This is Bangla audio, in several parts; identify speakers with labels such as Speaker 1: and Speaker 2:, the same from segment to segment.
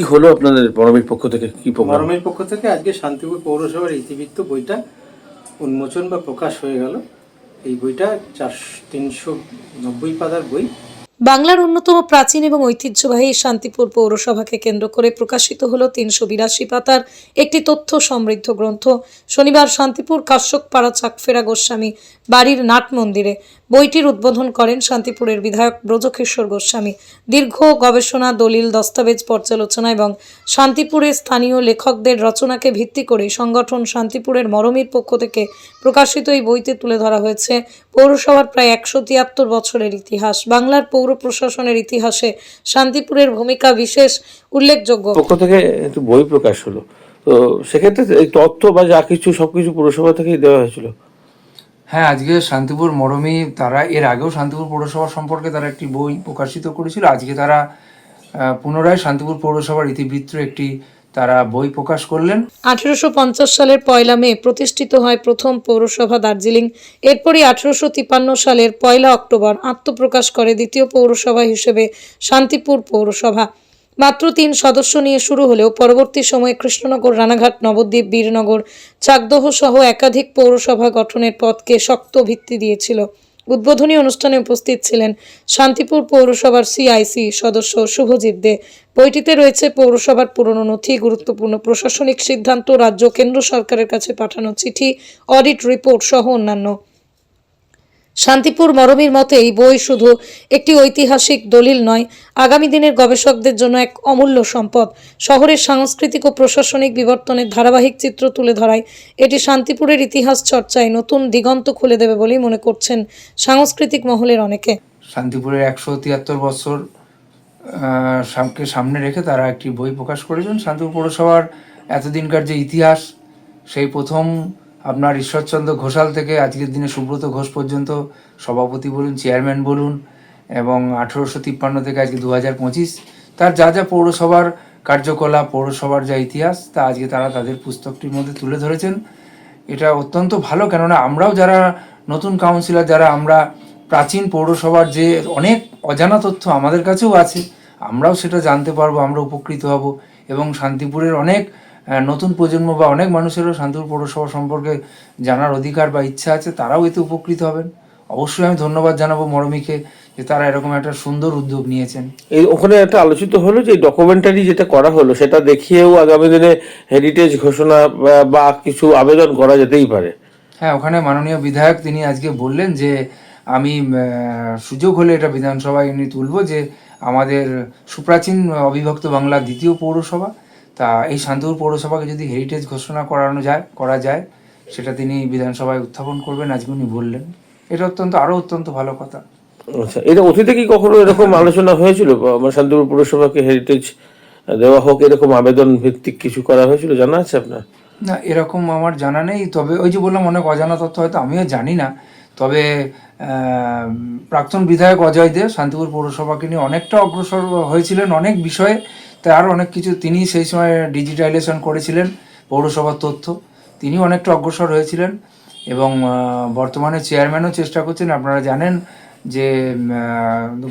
Speaker 1: কি হলো আপনাদের বরমের পক্ষ থেকে? কি প্রোগ্রাম?
Speaker 2: পক্ষ থেকে আজকে শান্তিপুর পৌরসভার ইতিবৃত্ত বইটা উন্মোচন বা প্রকাশ হয়ে গেল। এই বইটা চারশো, তিনশো নব্বই পাতার বই।
Speaker 3: বাংলার অন্যতম প্রাচীন এবং ঐতিহ্যবাহী শান্তিপুর পৌরসভাকে কেন্দ্র করে প্রকাশিত হলো তিনশো বিরাশি পাতার একটি তথ্য সমৃদ্ধ গ্রন্থ। শনিবার শান্তিপুর কাশ্যকপাড়া চাকফেরা গোস্বামী বাড়ির নাট মন্দিরে বইটির উদ্বোধন করেন শান্তিপুরের বিধায়ক ব্রজকিশোর গোস্বামী। দীর্ঘ গবেষণা, দলিল, দস্তাবেজ পর্যালোচনা এবং শান্তিপুরের স্থানীয় লেখকদের রচনাকে ভিত্তি করে সংগঠন শান্তিপুরের মরমির পক্ষ থেকে প্রকাশিত এই বইতে তুলে ধরা হয়েছে পৌরসভার প্রায় একশো তিয়াত্তর বছরের ইতিহাস। বাংলার পৌর প্রশাসনের ইতিহাসে শান্তিপুরের ভূমিকা বিশেষ উল্লেখযোগ্য।
Speaker 1: পক্ষ থেকে একটু বই প্রকাশ হলো। তো সেক্ষেত্রে এই তথ্য বা যা কিছু সবকিছু পৌরসভা থেকেই দেওয়া হয়েছিল।
Speaker 4: হ্যাঁ আজকে শান্তিপুর মরমী তারা এর আগেও শান্তিপুর পৌরসভা সম্পর্কে তারা একটি বই প্রকাশিত করেছিল। আজকে তারা আহ, পুনরায় শান্তিপুর পৌরসভার ইতিবৃত্ত একটি তারা বই প্রকাশ করলেন।
Speaker 3: আঠেরোশো সালের পয়লা মে প্রতিষ্ঠিত হয় প্রথম পৌরসভা দার্জিলিং। এরপরই আঠেরোশো সালের পয়লা অক্টোবর আত্মপ্রকাশ করে দ্বিতীয় পৌরসভা হিসেবে শান্তিপুর পৌরসভা। মাত্র তিন সদস্য নিয়ে শুরু হলেও পরবর্তী সময়ে কৃষ্ণনগর, রানাঘাট, নবদ্বীপ, বীরনগর, চাকদহ সহ একাধিক পৌরসভা গঠনের পথকে শক্ত ভিত্তি দিয়েছিল। উদ্বোধনী অনুষ্ঠানে উপস্থিত ছিলেন শান্তিপুর পৌরসভার সিআইসি সদস্য শুভজিৎ দে। বইটিতে রয়েছে পৌরসভার পুরনো নথি, গুরুত্বপূর্ণ প্রশাসনিক সিদ্ধান্ত, রাজ্য, কেন্দ্র সরকারের কাছে পাঠানো চিঠি অডিট রিপোর্ট সহ অন্যান্য। শান্তিপুর মরমীর মতে এই বই শুধু একটি ঐতিহাসিক দলিল নয়, আগামী দিনের গবেষকদের জন্য এক অমূল্য সম্পদ। শহরের সাংস্কৃতিক ও প্রশাসনিক বিবর্তনের ধারাবাহিক চিত্র তুলে ধরায় এটি শান্তিপুরের ইতিহাস চর্চায় নতুন দিগন্ত খুলে দেবে বলেই মনে করছেন সাংস্কৃতিক মহলের অনেকে।
Speaker 4: শান্তিপুরের একশো তিয়াত্তর বছর সামকে সামনে রেখে তারা একটি বই প্রকাশ করেছেন। শান্তিপুর পৌরসভার এতদিনকার যে ইতিহাস, সেই প্রথম আপনার ঈশ্বরচন্দ্র ঘোষাল থেকে আজকের দিনে সুব্রত ঘোষ পর্যন্ত সভাপতি বলুন চেয়ারম্যান বলুন, এবং আঠেরোশো তিপ্পান্ন থেকে আজকে দু হাজার পঁচিশ, তার যা যা পৌরসভার কার্যকলাপ, পৌরসভার যা ইতিহাস, তা আজকে তারা তাদের পুস্তকটির মধ্যে তুলে ধরেছেন। এটা অত্যন্ত ভালো, কেননা আমরাও যারা নতুন কাউন্সিলর যারা আমরা প্রাচীন পৌরসভার যে অনেক অজানা তথ্য আমাদের কাছেও আছে, আমরাও সেটা জানতে পারব, আমরা উপকৃত হব, এবং শান্তিপুরের অনেক নতুন প্রজন্ম বা অনেক মানুষেরও শান্তিপুর পৌরসভা সম্পর্কে জানার অধিকার বা ইচ্ছা আছে তারাও এতে উপকৃত হবেন। অবশ্যই আমি ধন্যবাদ জানাব মরমিকে যে তারা এরকম একটা সুন্দর উদ্যোগ নিয়েছেন।
Speaker 1: এই ওখানে একটা আলোচিত হলো যে ডকুমেন্টারি যেটা করা হলো সেটা দেখিয়েও আগামী দিনে হেরিটেজ ঘোষণা বা- কিছু আবেদন করা যেতেই পারে।
Speaker 4: হ্যাঁ ওখানে মাননীয় বিধায়ক তিনি আজকে বললেন যে আমি সুযোগ হলে এটা বিধানসভায় এমনি তুলব যে আমাদের সুপ্রাচীন অবিভক্ত বাংলার দ্বিতীয় পৌরসভা তা এই শান্তিপুর পৌরসভাকে যদি হেরিটেজ ঘোষণা করানো যায় করা যায় সেটা তিনি বিধানসভায় উত্থাপন করবেন আজকে উনি বললেন। এটা অত্যন্ত আরও অত্যন্ত ভালো কথা।
Speaker 1: আচ্ছা এটা অতীতে কি কখনো এরকম আলোচনা হয়েছিল? শান্তিপুর পৌরসভাকে হেরিটেজ দেওয়া হোক এরকম আবেদন ভিত্তিক কিছু করা হয়েছিল? জানা আছে আপনার?
Speaker 4: না এরকম আমার জানা নেই। তবে ওই যে বললাম অনেক অজানা তথ্য হয়তো আমিও জানি না। তবে প্রাক্তন বিধায়ক অজয় দে শান্তিপুর পৌরসভাকে নিয়ে অনেকটা অগ্রসর হয়েছিলেন। অনেক বিষয়ে তার অনেক কিছু তিনি সেই সময় ডিজিটাইজেশন করেছিলেন, পৌরসভার তথ্য। তিনি অনেকটা অগ্রসর হয়েছিলেন এবং বর্তমানে চেয়ারম্যানও চেষ্টা করছেন। আপনারা জানেন যে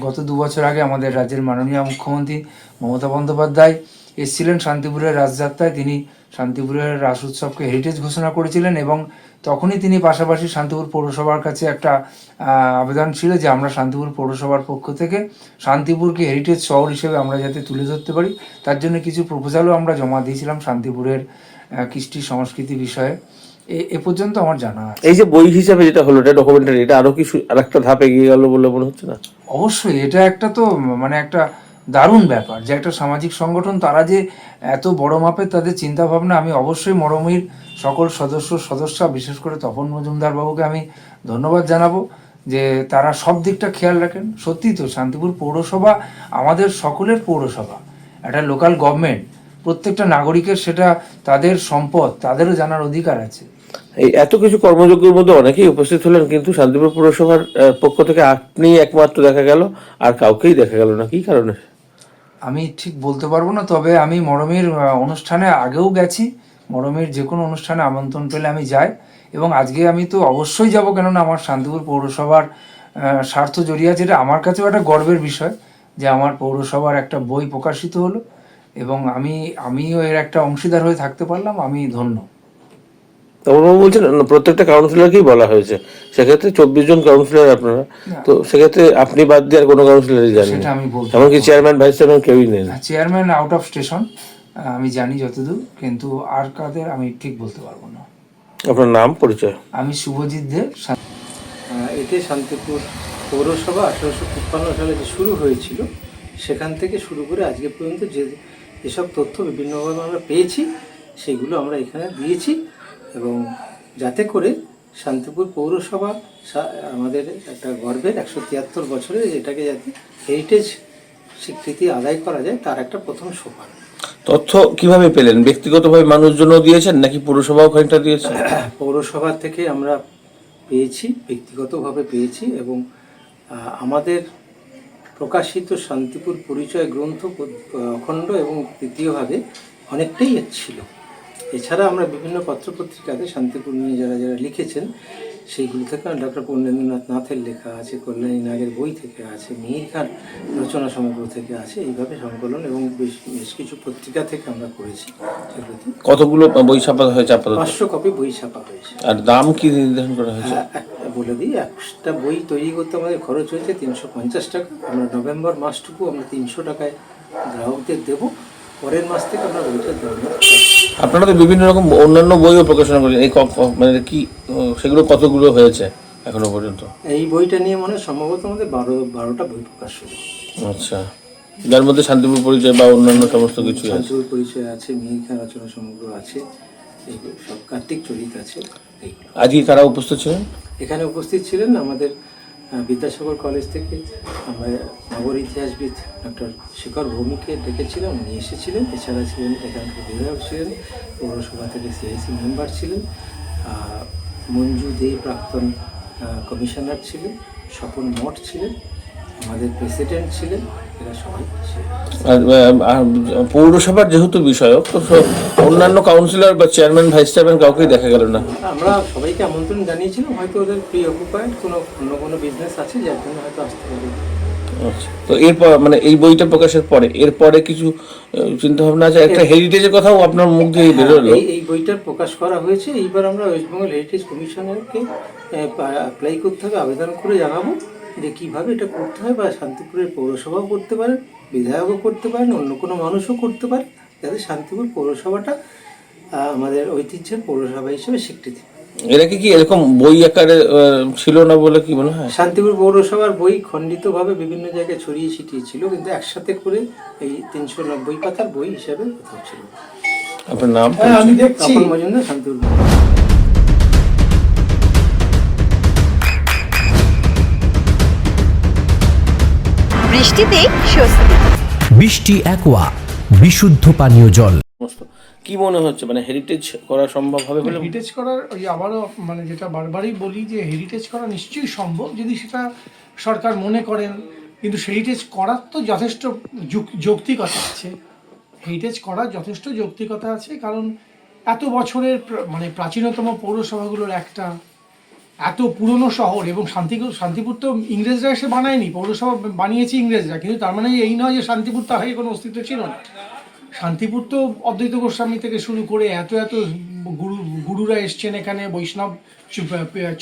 Speaker 4: গত দু বছর আগে আমাদের রাজ্যের মাননীয় মুখ্যমন্ত্রী মমতা বন্দ্যোপাধ্যায় এসেছিলেন শান্তিপুরের রাজযাত্রায়। তিনি শান্তিপুরের রাস উৎসবকে হেরিটেজ ঘোষণা করেছিলেন এবং তখনই তিনি পাশাপাশি শান্তিপুর পৌরসভার কাছে একটা আবেদন ছিল যে আমরা শান্তিপুর পৌরসভার পক্ষ থেকে শান্তিপুরকে হেরিটেজ শহর হিসেবে আমরা যাতে তুলে ধরতে পারি। তার জন্য কিছু প্রপোজালও আমরা জমা দিয়েছিলাম শান্তিপুরের কৃষ্টি সংস্কৃতি বিষয়ে। এ- এ পর্যন্ত আমার জানা আছে।
Speaker 1: এই যে বই হিসাবে যেটা হলো এটা ডকুমেন্টারি এটা আরও কিছু আরেকটা ধাপ এগিয়ে গেল বলে মনে হচ্ছে না?
Speaker 4: অবশ্যই এটা একটা তো মানে একটা দারুণ ব্যাপার যে একটা সামাজিক সংগঠন, তারা যে এত বড় মাপের তাদের চিন্তা ভাবনা আমি অবশ্যই মরমির সকল সদস্য, সদস্যা, বিশেষ করে তপন মজুমদার বাবুকে আমি ধন্যবাদ জানাব যে তারা সব দিকটা খেয়াল রাখেন। সত্যি তো শান্তিপুর পৌরসভা আমাদের সকলের পৌরসভা, একটা লোকাল গভর্নমেন্ট প্রত্যেকটা নাগরিকের সেটা তাদের সম্পদ, তাদেরও জানার অধিকার আছে।
Speaker 1: এই এত কিছু কর্মযোগ্যের মধ্যে অনেকেই উপস্থিত হলেন, কিন্তু শান্তিপুর পুরসভার পক্ষ থেকে আপনি একমাত্র দেখা গেল, আর কাউকেই দেখা গেল না, কি কারণে?
Speaker 4: আমি ঠিক বলতে পারব না, তবে আমি মরমের অনুষ্ঠানে আগেও গেছি। মরমের যে কোনো অনুষ্ঠানে আমন্ত্রণ পেলে আমি যাই। এবং আজকে আমি তো অবশ্যই যাব, কেননা আমার শান্তিপুর পৌরসভার স্বার্থ জড়িয়ে আছে। এটা আমার কাছেও একটা গর্বের বিষয় যে আমার পৌরসভার একটা বই প্রকাশিত হলো এবং আমি, আমিও এর একটা অংশীদার হয়ে থাকতে পারলাম, আমি ধন্য।
Speaker 1: তমলবাবু বলছেন প্রত্যেকটা কাউন্সিলরকেই বলা হয়েছে। সেক্ষেত্রে চব্বিশ জন কাউন্সিলর আপনারা। তো সেক্ষেত্রে আপনি বাদ দিয়ে আর কোনো কাউন্সিলরই জানেন
Speaker 4: সেটা আমি বলতে
Speaker 1: এমনকি চেয়ারম্যান ভাইস চেয়ারম্যান কেউই নেই।
Speaker 4: চেয়ারম্যান আউট অফ স্টেশন আমি জানি যতদূর কিন্তু আর কাদের আমি ঠিক বলতে পারব না।
Speaker 1: আপনার নাম পরিচয়?
Speaker 4: আমি শুভজিৎ দে সা-
Speaker 2: এতে শান্তিপুর পৌরসভা আঠারোশো তিপ্পান্ন সালে যে শুরু হয়েছিল সেখান থেকে শুরু করে আজকে পর্যন্ত যে যেসব তথ্য বিভিন্নভাবে আমরা পেয়েছি সেগুলো আমরা এখানে দিয়েছি। এবং যাতে করে শান্তিপুর পৌরসভা আমাদের একটা গর্বের একশো তিয়াত্তর বছরে এটাকে যাতে হেরিটেজ স্বীকৃতি আদায় করা যায় তার একটা প্রথম সোপান।
Speaker 1: তথ্য কীভাবে পেলেন? ব্যক্তিগতভাবে মানুষজনও দিয়েছেন নাকি পুরসভাও খানিকটা দিয়েছে
Speaker 2: পৌরসভা থেকে আমরা পেয়েছি ব্যক্তিগতভাবে পেয়েছি এবং আমাদের প্রকাশিত শান্তিপুর পরিচয় গ্রন্থ অখণ্ড এবং দ্বিতীয়ভাবে অনেকটাই ছিল। এছাড়া আমরা বিভিন্ন পত্রপত্রিকাতে শান্তিপুর নিয়ে যারা যারা লিখেছেন সেইগুলো থেকে ডক্টর পূর্ণেন্দ্রনাথ নাথের লেখা আছে কল্যাণী নাগের বই থেকে আছে মিহির খান রচনা সমগ্র থেকে আছে এইভাবে সংকলন এবং বেশ বেশ কিছু পত্রিকা থেকে আমরা করেছি
Speaker 1: কতগুলো বই ছাপা হয়েছে আপাতত?
Speaker 2: পাঁচশো কপি বই ছাপা হয়েছে।
Speaker 1: আর দাম কি নির্ধারণ করা হয়েছে?
Speaker 2: হ্যাঁ, বলে দিই একটা বই তৈরি করতে আমাদের খরচ হয়েছে তিনশো পঞ্চাশ টাকা। আমরা নভেম্বর মাসটুকু আমরা তিনশো টাকায় গ্রাহকদের দেবো। পরের মাস থেকে আমরা
Speaker 1: আপনারা তো বিভিন্ন রকম অন্যান্য বইও প্রকাশনা করেন। এই মানে কি সেগুলো কতগুলো হয়েছে এখনও পর্যন্ত?
Speaker 2: এই বইটা নিয়ে মনে হয় সম্ভবত আমাদের বারো বারোটা বই প্রকাশ হলো।
Speaker 1: আচ্ছা। যার মধ্যে শান্তিপুর পরিচয় বা অন্যান্য সমস্ত কিছু আছে।
Speaker 2: শান্তিপুর পরিচয় আছে মিহিকা রচনা সমগ্র আছে সব কার্তিক চরিত আছে
Speaker 1: আজকে কারা উপস্থিত ছিলেন?
Speaker 2: এখানে উপস্থিত ছিলেন আমাদের বিদ্যাসাগর কলেজ থেকে আমরা নগর ইতিহাসবিদ ডক্টর শেখর ভৌমিককে ডেকেছিলাম, উনি এসেছিলেন। এছাড়া ছিলেন এখানকার বিধায়ক ছিলেন, পৌরসভা থেকে সিআইসি মেম্বার ছিলেন মঞ্জু দে প্রাক্তন কমিশনার ছিলেন, স্বপন মঠ ছিলেন, আমাদের প্রেসিডেন্ট ছিলেন
Speaker 1: পৌরসভার যেহেতু বিষয়ক তো অন্যান্য কাউন্সিলর বা চেয়ারম্যান ভাইস চেয়ারম্যান কাউকেই দেখা গেল না।
Speaker 2: আমরা সবাইকে আমন্ত্রণ জানিয়েছিলাম হয়তো ওদের প্রি অকুপায়েড কোনো অন্য কোনো বিজনেস আছে যার জন্য হয়তো আসতে পারে।
Speaker 1: আচ্ছা তো এরপর মানে এই বইটা প্রকাশের পরে এরপরে কিছু চিন্তা ভাবনা আছে? একটা হেরিটেজের কথাও আপনার মুখ দিয়ে বেরোলো।
Speaker 2: এই এই বইটার প্রকাশ করা হয়েছে। এইবার আমরা ওয়েস্ট বেঙ্গল হেরিটেজ কমিশনারকে অ্যাপ্লাই করতে হবে আবেদন করে জানাব। যে কীভাবে এটা করতে হয় বা শান্তিপুরের পৌরসভাও করতে পারেন বিধায়কও করতে পারেন অন্য কোনো মানুষও করতে পারে যাতে শান্তিপুর পৌরসভাটা আমাদের ঐতিহ্যের পৌরসভা হিসেবে স্বীকৃতি।
Speaker 1: এরা কি কি এরকম বই আকারে আহ, ছিল না বলে কি মনে হয়?
Speaker 2: শান্তিপুর পৌরসভার বই খণ্ডিতভাবে বিভিন্ন জায়গায় ছড়িয়ে ছিটিয়ে ছিল কিন্তু একসাথে করে এই তিনশো নব্বই পাতার বই হিসাবে কোথাও ছিল
Speaker 1: আপনার নাম?
Speaker 5: আমি দেখছি।
Speaker 2: শান্তিপুর
Speaker 6: বৃষ্টিতেই স্বস্তি।
Speaker 7: বৃষ্টি অ্যাকোয়া বিশুদ্ধ পানীয় জল।
Speaker 1: কি মনে হচ্ছে? মানে হেরিটেজ করা সম্ভব হবে বলে?
Speaker 5: হেরিটেজ করার ওই আবারও মানে যেটা বারবারই বলি যে হেরিটেজ করা নিশ্চয়ই সম্ভব যদি সেটা সরকার মনে করেন। কিন্তু হেরিটেজ করার তো যথেষ্ট যুক- যৌক্তিকতা আছে। হেরিটেজ করার যথেষ্ট যৌক্তিকতা আছে কারণ এত বছরের মানে প্রাচীনতম পৌরসভাগুলোর একটা এত পুরনো শহর এবং শান্তিপুর শান্তিপুর তো ইংরেজরা এসে বানায়নি পৌরসভা বানিয়েছে ইংরেজরা কিন্তু তার মানে এই নয় যে শান্তিপুর তার আগে কোনো অস্তিত্ব ছিল না। শান্তিপুর তো অদ্বৈত গোস্বামী থেকে শুরু করে এত এত গুরু গুরুরা এসছেন এখানে বৈষ্ণব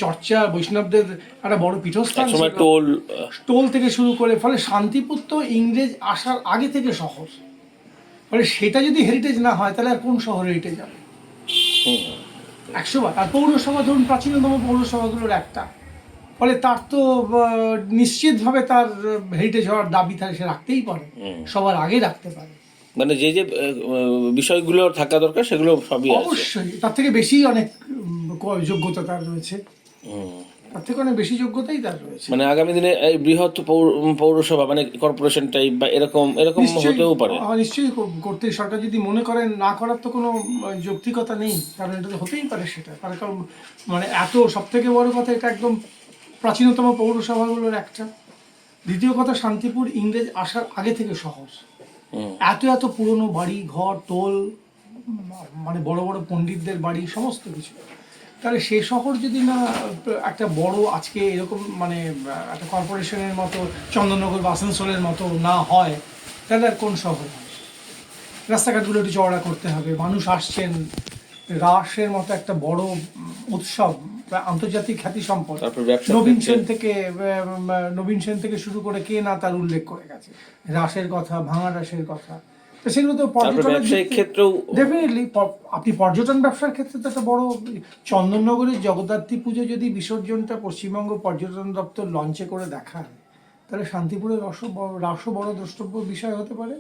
Speaker 5: চর্চা বৈষ্ণবদের একটা বড় পীঠস্থান
Speaker 1: টোল
Speaker 5: টোল থেকে শুরু করে ফলে শান্তিপুর তো ইংরেজ আসার আগে থেকে শহর। ফলে সেটা যদি হেরিটেজ না হয় তাহলে আর কোন শহর হেরিটেজ হবে? একশো বার আর পৌরসভা ধরুন প্রাচীনতম পৌরসভাগুলোর একটা। ফলে তার তো নিশ্চিতভাবে তার হেরিটেজ হওয়ার দাবি তার সে রাখতেই পারে। সবার আগে রাখতে পারে।
Speaker 1: মানে যে যে বিষয়গুলো থাকা দরকার সেগুলো সবই
Speaker 5: অবশ্যই। তার থেকে বেশি অনেক যোগ্যতা তার রয়েছে। তার থেকে অনেক বেশি যোগ্যতাই তার রয়েছে।
Speaker 1: মানে আগামী দিনে এই বৃহৎ পৌরসভা মানে কর্পোরেশন টাইপ বা এরকম এরকম হতেও পারে।
Speaker 5: নিশ্চয়ই করতে সরকার যদি মনে করেন না করার তো কোনো যৌক্তিকতা নেই কারণ এটা তো হতেই পারে সেটা। তার কারণ মানে এত সব থেকে বড় কথা এটা একদম প্রাচীনতম পৌরসভাগুলোর একটা। দ্বিতীয় কথা শান্তিপুর ইংরেজ আসার আগে থেকে
Speaker 1: সহজ
Speaker 5: এত এত পুরনো বাড়ি ঘর টোল মানে বড় বড় পণ্ডিতদের বাড়ি সমস্ত কিছু। তাহলে সে শহর যদি না একটা বড় আজকে এরকম মানে একটা কর্পোরেশনের মতো চন্দননগর বা আসানসোলের মতো না হয় তাহলে আর কোন শহর রাস্তাঘাটগুলো একটু চওড়া করতে হবে মানুষ আসছেন রাসের মতো একটা বড় উৎসব আন্তর্জাতিক খ্যাতি সম্পদ নবীন সেন থেকে নবীন সেন থেকে শুরু করে কে না তার উল্লেখ করে গেছে? রাসের কথা ভাঙা রাসের কথা। তো সেগুলো তো পর্যটনের
Speaker 1: ক্ষেত্রেও
Speaker 5: ডেফিনেটলি আপনি পর্যটন ব্যবসার ক্ষেত্রে তো একটা বড় চন্দননগরের জগদ্ধাত্রী পুজো যদি বিসর্জনটা পশ্চিমবঙ্গ পর্যটন দপ্তর লঞ্চে করে দেখায় তাহলে শান্তিপুরের বড় রাসও বড় দ্রষ্টব্য বিষয় হতে পারে।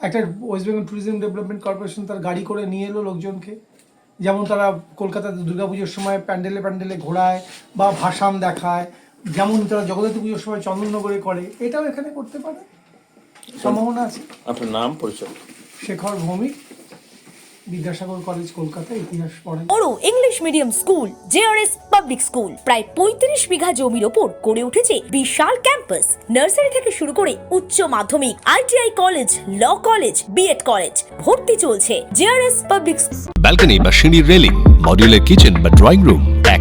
Speaker 5: একটা West Bengal tourism development corporation তার গাড়ি করে নিয়ে এলো লোকজনকে। যেমন তারা কলকাতাতে দুর্গাপুজোর সময় প্যান্ডেলে প্যান্ডেলে ঘোরায় বা ভাসান দেখায়। যেমন তারা জগদ্ধাত্রী পুজোর সময় চন্দননগরে করে এটাও এখানে করতে পারে। সম্ভাবনা আছে?
Speaker 1: আপনার নাম পরিচয়।
Speaker 5: শেখর ভৌমিক বিদ্যাসাগর কলেজ কলকাতা ইতিহাস
Speaker 6: English medium school JRS public school প্রায় পঁয়ত্রিশ বিঘা জমির ওপর গড়ে উঠেছে বিশাল ক্যাম্পাস নার্সারি থেকে শুরু করে উচ্চ মাধ্যমিক ITI college law college BEd college ভর্তি চলছে জেআরএস পাবলিক
Speaker 8: ব্যালকনি বা সিঁড়ির রেলিং মডিউলার কিচেন বা ড্রয়িং রুম